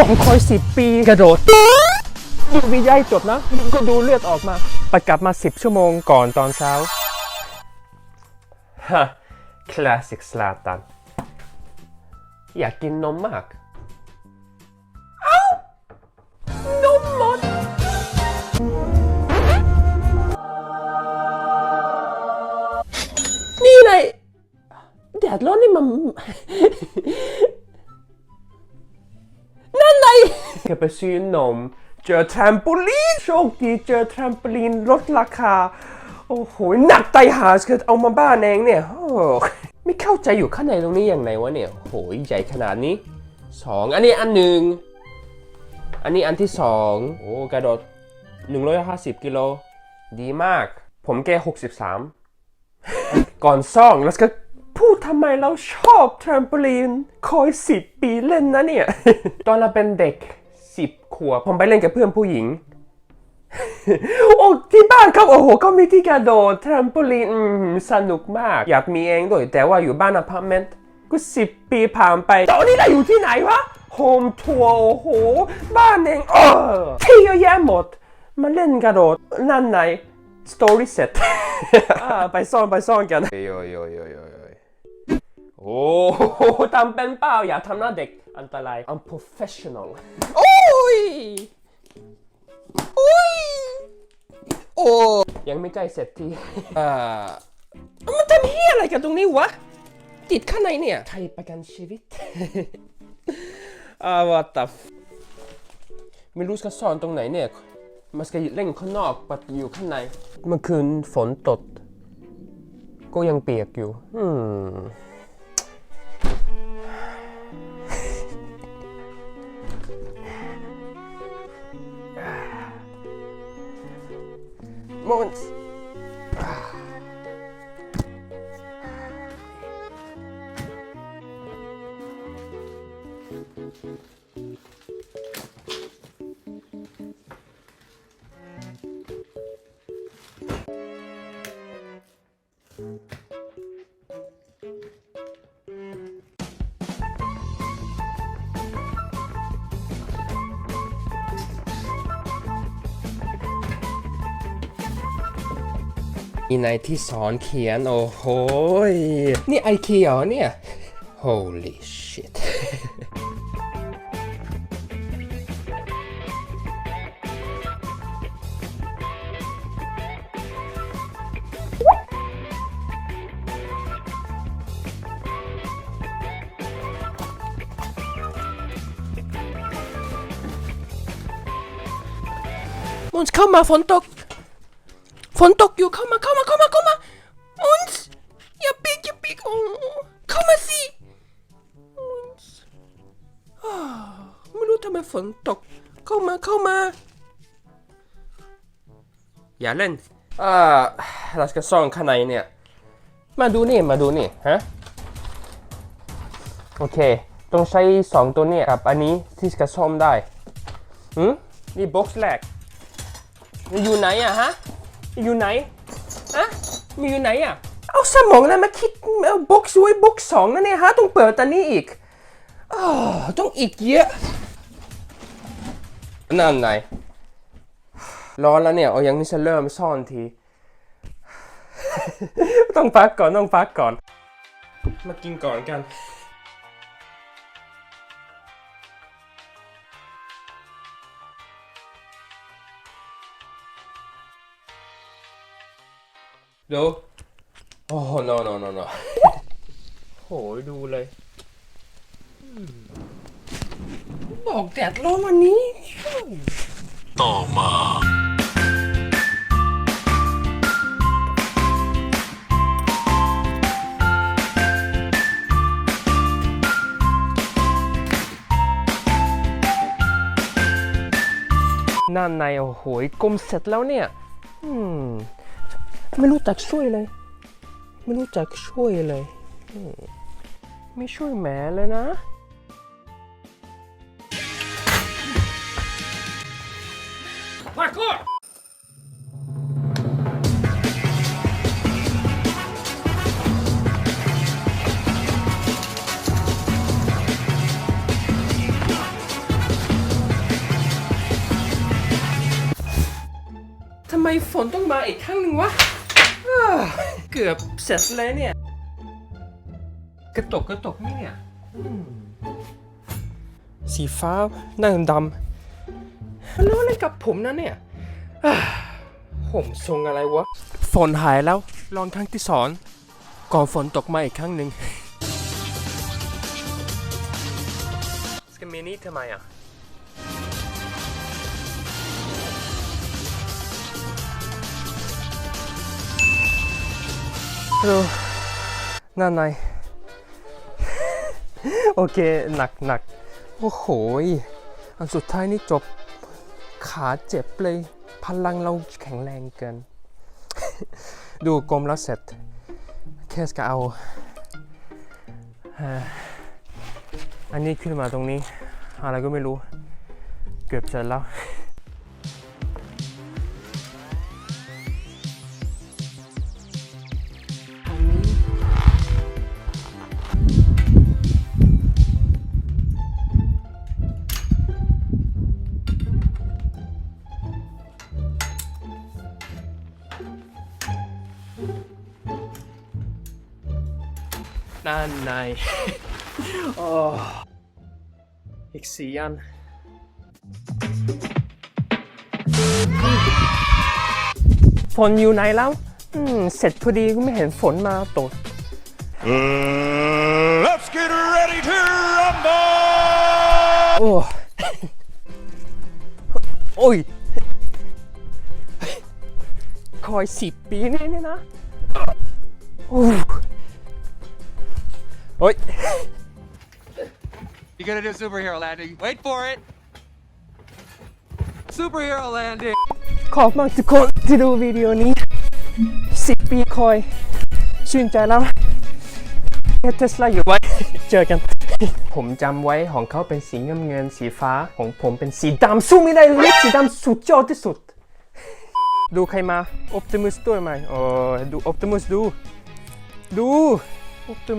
ผมคอยสิบปีกระโดด ดูวิจัยจบนะก็ดูเลือดออกมา ไปกลับมา10ชั่วโมงก่อนตอนเช้าฮะคลาสสิกสลาตัน อยากกินนมมาก เอ้านมหมดนี่ไงแดดร้อนนี่มัน งแค่ไปซื้อนม เจอแทรมโปลีน โชคดีเจอแทรมโปลีนลดราคา โอ้โห หนักไตหาสคือเอามาบ้านเองเนี่ยโอ้ไม่เข้าใจอยู่ข้างในตรงนี้อย่างไรวะเนี่ยโอ้โหใหญ่ขนาดนี้สองอันนี้อันหนึ่งอันนี้อันที่สองโอ้กระโดด150กิโลดีมาก ผมแก่63 ก่อนซ่องแล้วก็พูดทำไมเราชอบแทรมโปลีนคอยสิบปีเล่นนะเนี่ย ตอนเราเป็นเด็ก สิบขวบผมไปเล่นกับเพื่อนผู้หญิง โอ้ที่บ้านเขาโอ้โหเขามีที่กระโดดแทรมโปลีนอืมสนุกมาก อยากมีเองด้วย แต่ว่าอยู่บ้านอพาร์ตเมนต์ก็สิบปีผ่านไป ตอนนี้เราอยู่ที่ไหนวะโฮมทัวร์โอ้โห บ้านเองเออที่เยอะแยะหมด มาเล่นกระโดด นั่นไหน story set อ่าไปซ่อนไปซ่อนกันโยโยโยโยโยโอ้โหทำเป็นเปล่าอย่าทำหน้าเด็กอันตราย unprofessional โอ้ ยโอ้ย โอ้ ยังไม่ใกล้เสร็จที อ่ามันทำเฮียอะไรกันตรงนี้วะ ติดข้างในเนี่ยไทยประกันชีวิต อ่า what the f ไม่รู้จะซ่อนตรงไหนเนี่ย มันจะเล่นข้างนอกปัดอยู่ข้างใน เมื่อคืนฝนตก ก็ยังเปียกอยู่ อืม moments. มีในที่สอนเขียน โอ้โห นี่ไอเคียวเนี่ย holy shit มันเข้ามาฝนตก ฝนตกอยู่เข้ามาเข้ามาเข้ามาเข้ามาอุนส์อย่าปีกอย่าปีกโอ้เข้ามาสิอุนส์ไม่รู้ทำไมฝนตก เข้ามาเข้ามา อย่าเล่นอ่าเราจะซ่อนข้างในเนี่ย มาดูนี่มาดูนี่ฮะโอเคต้องใช้สองตัวเนี่ยกับอันนี้ที่จะซ่อมได้หืมนี่บ็อกซ์แรกอยู่ไหนอะฮะ อยู่ไหนอะมีอยู่ไหนอะเอาสมองแล้วมาคิดเอาบ็อกซ์ไว้บ็อกซ์สองนั่นเนี่ยฮะต้องเปิดอันนี้อีกอ้าวต้องอีกเยอะนั่นไงร้อนแล้วเนี่ยเอายังนี่จะเริ่มซ่อนที ต้องพักก่อนต้องพักก่อน มากินก่อนกัน ดูโอ้ no no no no โหยดูเลยอืมบอกแดดร้อนวันนี้ ต่อมานั่นในโอ้โหยกลมเสร็จแล้วเนี่ย อืม ไม่รู้จักช่วยเลย ไม่รู้จักช่วยเลย ไม่ช่วยแหมเลยนะมาโก้ทำไมฝนต้องมาอีกครั้งหนึ่งวะ เกือบเสร็จเลยเนี่ย กระตกกระตกไหมเนี่ยอืมสีฟ้าหน้าดำมันรู้อะไรกับผมนะเนี่ยอ่าผมทรงอะไรวะ ฝนหายแล้วลองครั้งที่สองก่อนฝนตกมาอีกครั้งหนึ่งสกมินี่ทำไมอะ ดูหน้าใน โอเค หนักหนักโอ้โห อันสุดท้ายนี่จบขาเจ็บเลย พลังเราแข็งแรงเกิน ดูกลมแล้วเสร็จ แค่ก็เอา อันนี้ขึ้นมาตรงนี้ อะไรก็ไม่รู้ เกือบเสร็จแล้ว ด้านใน โอ้อีกสี่อันฝนอยู่ไหนแล้วอืมเสร็จพอดีก็ไม่เห็นฝนมาตก Uh, let's get ready to rumble! โอ้โอ้ย คอยสิบปีนี่นี่นะโอ้ โอ้ย You gotta do superhero landing. Wait for it. Superhero landing. ขอบมากทุกคนที่ดูวิดีโอนี้สิบปีคอย ชื่นใจแล้วเทสลาอยู่ไว้ เจอกัน ผมจำไว้ของเขาเป็นสีเงินเงินสีฟ้า ของผมเป็นสีดำสู้ไม่ได้เลยสีดำสุดยอดที่สุด ดูใครมา Optimus ตัวใหม่โอ้ดู Optimus ดู ดู Optimus